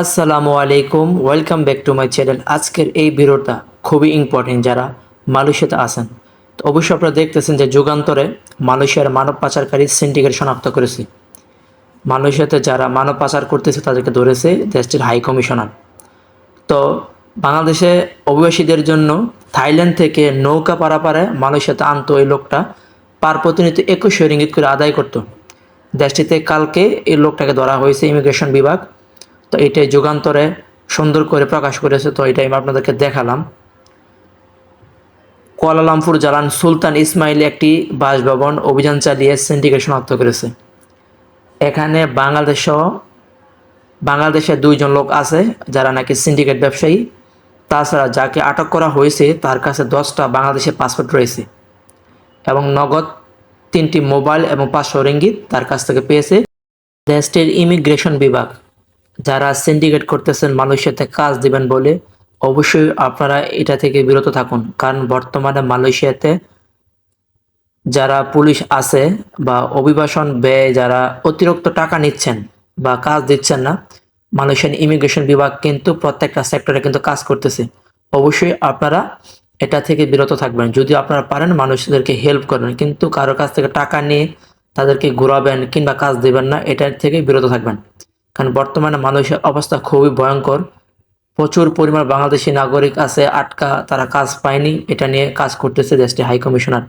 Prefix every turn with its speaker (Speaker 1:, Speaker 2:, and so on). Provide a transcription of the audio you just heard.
Speaker 1: আসসালামু আলাইকুম welcome back to my channel আজকের এই ভিডিওটা খুবই ইম্পর্টেন্ট যারা মালয়েশিয়াতে আছেন। তো অবশ্যই আপনারা দেখতেছেন যে যুগান্তরে মালয়েশিয়ার মানব পাচারকারী সিন্ডিকেট শনাক্ত করেছে। মালয়েশিয়াতে যারা মানব পাচার করতেছে, তাদেরকে ধরেছে দেশটির হাই কমিশনার তো বাংলাদেশে অভিবাসীদের জন্য থাইল্যান্ড থেকে নৌকা পারাপারে মালয়েশিয়াতে আনতো ওই লোকটা পার প্রতিনিধি একুশ রিঙ্গিত করে আদায় করতো। দেশটিতে কালকে এই লোকটাকে ধরা হয়েছে ইমিগ্রেশন বিভাগ। তো এটাই যুগান্তরে সুন্দর করে প্রকাশ করেছে, তো এটাই আমি আপনাদেরকে দেখালাম। কুয়ালালামপুর জালান সুলতান ইসমাইল একটি বাসভবন অভিযান চালিয়ে সিন্ডিকেট শনাক্ত করেছে। এখানে বাংলাদেশ সহ বাংলাদেশের দুইজন লোক আছে যারা নাকি সিন্ডিকেট ব্যবসায়ী। তাছাড়া যাকে আটক করা হয়েছে, তার কাছে দশটা বাংলাদেশের পাসপোর্ট রয়েছে এবং নগদ তিনটি মোবাইল এবং পাঁচশো রিঙ্গিত তার কাছ থেকে পেয়েছে। দেশটির ইমিগ্রেশন বিভাগ। যারা সিন্ডিকেট করতেছেন মালয়েশিয়াতে কাজ দিবেন বলে অবশ্যই আপনারা এটা থেকে বিরত থাকুন। কারণ বর্তমানে মালয়েশিয়াতে যারা পুলিশ আছে বা অভিবাসন ব্যয়, যারা অতিরিক্ত টাকা নিচ্ছেন বা কাজ দিচ্ছেন না, মালয়েশিয়ান ইমিগ্রেশন বিভাগ কিন্তু প্রত্যেকটা সেক্টরে কিন্তু কাজ করতেছে। অবশ্যই আপনারা এটা থেকে বিরত থাকবেন। যদি আপনারা পারেন, মানুষদেরকে হেল্প করবেন। কিন্তু কারও কাছ থেকে টাকা নিয়ে তাদেরকে ঘোরাবেন কিংবা কাজ দেবেন না, এটার থেকে বিরত থাকবেন। কারণ বর্তমানে মানুষের অবস্থা খুবই ভয়ঙ্কর। প্রচুর পরিমাণ বাংলাদেশি নাগরিক আছে, আটকা, তারা কাজ পায়নি, এটা নিয়ে কাজ করতেছে দেশটি হাই কমিশনার